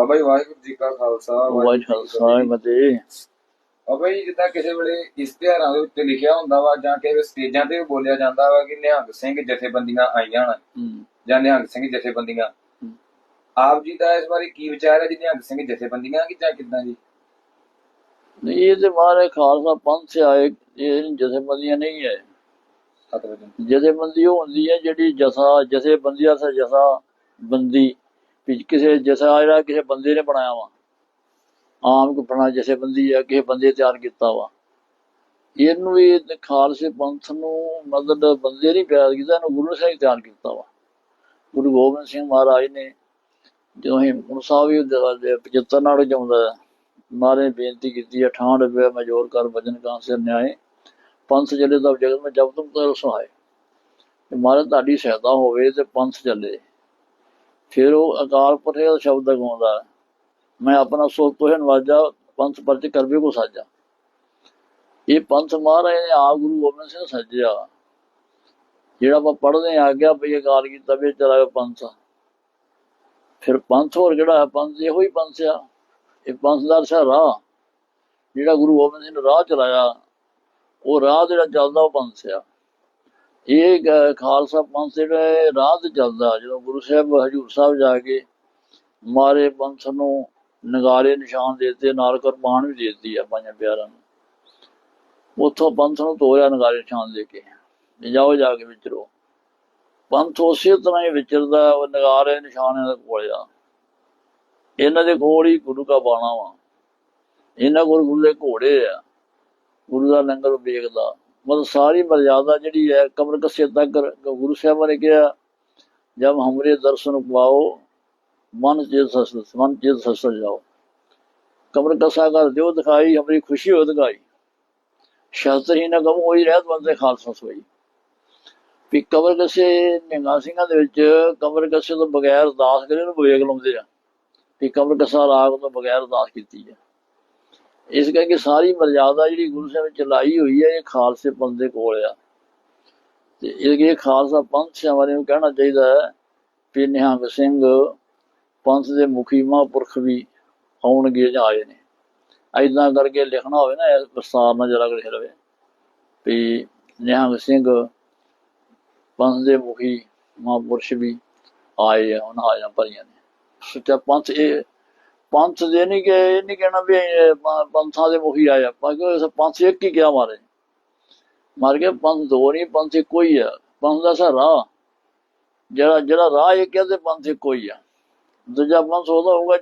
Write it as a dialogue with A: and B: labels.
A: ਬਾਬਾ ਜੀ ਵਾਹਿਗੁਰੂ ਜੀ ਕਾ ਖਾਲਸਾ
B: ਵਾਹਿਗੁਰੂ
A: ਜੀ ਕੀ
B: ਮਤੇ
A: ਬਾਬਾ ਜੀ ਜਿੱਦਾਂ ਕਿਸੇ ਵੇਲੇ ਇਸ਼ਤਿਹਾਰਾਂ ਦੇ ਉੱਤੇ ਲਿਖਿਆ ਹੁੰਦਾ ਵਾ ਜਾਂ ਕਿਸੇ ਸਟੇਜਾਂ ਤੇ ਬੋਲਿਆ ਜਾਂਦਾ ਵਾ ਕਿ ਨਿਹੰਗ ਸਿੰਘ ਜਥੇਬੰਦੀਆਂ ਆਈਆਂ ਹਨ ਜਾਂ ਨਿਹੰਗ ਸਿੰਘ ਜਥੇਬੰਦੀਆਂ। ਆਪ ਜੀ ਦਾ ਇਸ ਬਾਰੇ ਕੀ ਵਿਚਾਰ ਹੈ ਜੀ ਨਿਹੰਗ ਸਿੰਘ ਜਥੇਬੰਦੀਆਂ ਕਿ ਜਾਂ ਕਿੱਦਾਂ ਜੀ?
B: ਨਹੀਂ ਇਹ ਤੇ ਮਾਰੇ ਖਾਲਸਾ ਪੰਥ ਸੇ ਆਏ ਇਹ ਜਥੇਬੰਦੀਆਂ ਨਹੀਂ ਹੈ ਜਥੇਬੰਦੀ ਉਹ ਹੁੰਦੀ ਹੈ ਜਿਹੜੀ ਜਥਾ ਜਥੇਬੰਦੀਆਂ ਸੇ ਜਥਾ ਬੰਦੀ ਵੀ ਕਿਸੇ ਜਸਾ ਜਿਹੜਾ ਕਿਸੇ ਬੰਦੇ ਨੇ ਬਣਾਇਆ ਵਾ। ਆਮ ਕੋ ਬਣਾ ਜਥੇਬੰਦੀ ਆ, ਕਿਸੇ ਬੰਦੇ ਤਿਆਰ ਕੀਤਾ ਵਾ। ਇਹਨੂੰ ਵੀ ਖਾਲਸੇ ਪੰਥ ਨੂੰ ਮਦਦ ਬੰਦੇ ਨਹੀਂ ਪਿਆਰ ਕੀਤਾ, ਇਹਨੂੰ ਗੁਰੂ ਸਾਹਿਬ ਤਿਆਰ ਕੀਤਾ ਵਾ। ਗੁਰੂ ਗੋਬਿੰਦ ਸਿੰਘ ਮਹਾਰਾਜ ਨੇ ਜਦੋਂ ਹੇਮਕੁੰਟ ਸਾਹਿਬ ਵੀ ਉਹਦੇ 75 ਨਾਲ ਜਾਉਂਦਾ ਮਾਰੇ ਬੇਨਤੀ ਕੀਤੀ ਹੈ ਠਾਂ ਰੁਪਏ ਮਜੋਰ ਕਰ ਵਜਨ ਕਾਂ ਸਿਰ ਨਿਆਏ, ਪੰਥ ਚੱਲੇ ਤਾਂ ਜਗਤ ਮੈਂ ਜਬ ਤੁਮ ਤਰ ਸਹਾਏ। ਮਾਰੇ ਤੁਹਾਡੀ ਸਹਾਇਤਾ ਹੋਵੇ ਤੇ ਪੰਥ ਚੱਲੇ। ਫਿਰ ਉਹ ਅਕਾਲ ਪੁਰਖ ਦਾ ਸ਼ਬਦ ਗਾਉਂਦਾ ਮੈਂ ਆਪਣਾ ਸੋ ਤੋਹਿ ਨਵਾਜਾ ਪੰਥ ਪਰਚ ਕਰਵੇ ਕੋ ਸਾਜਾ। ਇਹ ਪੰਥ ਮਹਾਰਾਜ ਨੇ ਆਪ ਗੁਰੂ ਗੋਬਿੰਦ ਸਿੰਘ ਸੱਜਿਆ। ਜਿਹੜਾ ਆਪਾਂ ਪੜ੍ਹਦੇ ਆ ਗਿਆ ਵੀ ਅਕਾਲ ਕੀਤਾ, ਵੀ ਚਲਾ ਪੰਥ। ਫਿਰ ਪੰਥ ਹੋਰ ਕਿਹੜਾ ਹੈ? ਪੰਥ ਇਹੋ ਹੀ ਪੰਥ ਆ। ਇਹ ਪੰਥ ਦਾ ਅਰਸਾ ਰਾਹ। ਜਿਹੜਾ ਗੁਰੂ ਗੋਬਿੰਦ ਸਿੰਘ ਨੇ ਰਾਹ ਚਲਾਇਆ, ਉਹ ਰਾਹ ਜਿਹੜਾ ਚੱਲਦਾ, ਉਹ ਪੰਥ ਆ। ਇਹ ਗ- ਖਾਲਸਾ ਪੰਥ ਜਿਹੜਾ ਇਹ ਰਾਹ ਤੇ ਚੱਲਦਾ। ਜਦੋਂ ਗੁਰੂ ਸਾਹਿਬ, ਹਜੂਰ ਸਾਹਿਬ ਜਾ ਕੇ ਮਾਰੇ ਪੰਥ ਨੂੰ ਨਗਾਰੇ ਨਿਸ਼ਾਨ ਦਿੱਤੇ ਨਾਲ ਕੁਰਬਾਨ ਵੀ ਦੇ ਦਿੱਤੀ ਆ ਪੰਜਾਂ ਪਿਆਰਾਂ ਨੂੰ। ਉੱਥੋਂ ਪੰਥ ਨੂੰ ਤੋਰਿਆ ਨਗਾਰੇ ਨਿਸ਼ਾਨ ਦੇ ਕੇ। ਜਾਓ ਜਾ ਕੇ ਵਿਚਰੋ। ਪੰਥ ਉਸੇ ਤਰ੍ਹਾਂ ਹੀ ਵਿਚਰਦਾ, ਉਹ ਨਗਾਰੇ ਨਿਸ਼ਾਨ ਦੇ ਕੋਲ ਆ। ਇਹਨਾਂ ਦੇ ਕੋਲ ਹੀ ਗੁਰੂ ਦਾ ਬਾਣਾ ਵਾ। ਇਹਨਾਂ ਕੋਲ ਗੁਰੂ ਦੇ ਘੋੜੇ ਆ। ਗੁਰੂ ਦਾ ਲੰਗਰ ਵੇਖਦਾ। ਮਤਲਬ ਸਾਰੀ ਮਰਜ਼ਾਦਾ ਜਿਹੜੀ ਹੈ ਕਮਰ ਕਸੇ ਤੱਕ ਗੁਰੂ ਸਾਹਿਬਾਂ ਨੇ ਕਿਹਾ ਜਬ ਹਮਰੇ ਦਰਸ਼ਨ ਪਾਓ, ਮਨ ਚੇਤ ਸਸ, ਮਨ ਚੇਤ ਸਸ ਜਾਓ। ਕਮਰ ਕਸਾ ਕਰ ਦਿਓ ਦਿਖਾਈ, ਹਮਰੀ ਖੁਸ਼ੀ ਹੋ ਦਿਖਾਈ। ਸ਼ਾਸਤਰ ਹੀ ਨਾ ਕਮ ਹੋਈ, ਰਹਿਤ ਬੰਦੇ ਖਾਲਸਾ ਸੋਈ। ਵੀ ਕਮਰ ਕਸੇ ਨਿਹੰਗਾਂ ਸਿੰਘਾਂ ਦੇ ਵਿੱਚ ਕਮਰ ਕਸੇ ਤੋਂ ਬਗੈਰ ਦਾਸ ਕਰੇ ਨੂੰ ਵਿਵੇਕ ਲਾਉਂਦੇ ਆ। ਵੀ ਕਮਰ ਕਸਾ ਰਾਗ ਤੋਂ ਬਗੈਰ ਅਰਦਾਸ ਕੀਤੀ ਆ। ਇਸ ਕਰਕੇ ਸਾਰੀ ਮਰਜ਼ਾਦਾ ਜਿਹੜੀ ਗੁਰੂ ਸਾਹਿਬ ਨੇ ਚਲਾਈ ਹੋਈ ਹੈ ਇਹ ਖਾਲਸੇ ਪੰਥ ਦੇ ਕੋਲ ਆ। ਤੇ ਇਹ ਖਾਲਸਾ ਪੰਥ ਸਿਆਵਾਂ ਨੂੰ ਕਹਿਣਾ ਚਾਹੀਦਾ ਹੈ ਵੀ ਨਿਹੰਗ ਸਿੰਘ ਪੰਥ ਦੇ ਮੁਖੀ ਮਹਾਂਪੁਰਖ ਵੀ ਆਉਣਗੇ ਜਾਂ ਆਏ ਨੇ। ਐਦਾਂ ਕਰਕੇ ਲਿਖਣਾ ਹੋਵੇ ਨਾ, ਇਸ ਵਿਸਤਾਰ ਨਾਲ ਜਰਾ ਲਿਖ ਲਵੇ ਵੀ ਨਿਹੰਗ ਸਿੰਘ ਪੰਥ ਦੇ ਮੁਖੀ ਮਹਾਂਪੁਰਸ਼ ਵੀ ਆਏ ਆ, ਉਹਨਾਂ ਆਇਆਂ ਭਰੀਆਂ ਨੇ। ਸੱਚਾ ਪੰਥ ਇਹ ਪੰਥ ਦੇ ਨਹੀਂ ਕਿ ਇਹ ਨਹੀਂ ਕਹਿਣਾ ਵੀ ਇਹ ਪੰਥਾਂ ਦੇ ਮੁਖੀ ਆਇਆ ਬਾਕੀ ਪੰਥ ਇੱਕ ਹੀ ਕਿਹਾ ਮਾਰੇ। ਮਾਰ ਗਿਆ ਪੰਥ ਦੋ ਨਹੀਂ ਪੰਥ ਇੱਕੋ ਹੀ ਆ। ਪੰਥ ਦਾ ਸਾ ਰਾਹ ਜਿਹੜਾ ਜਿਹੜਾ ਰਾਹ ਇਹ ਕਹਿੰਦੇ ਪੰਥ ਇੱਕੋ ਹੀ ਆ। ਦੂਜਾ ਪੰਥ ਉਹਦਾ ਹੋਊਗਾ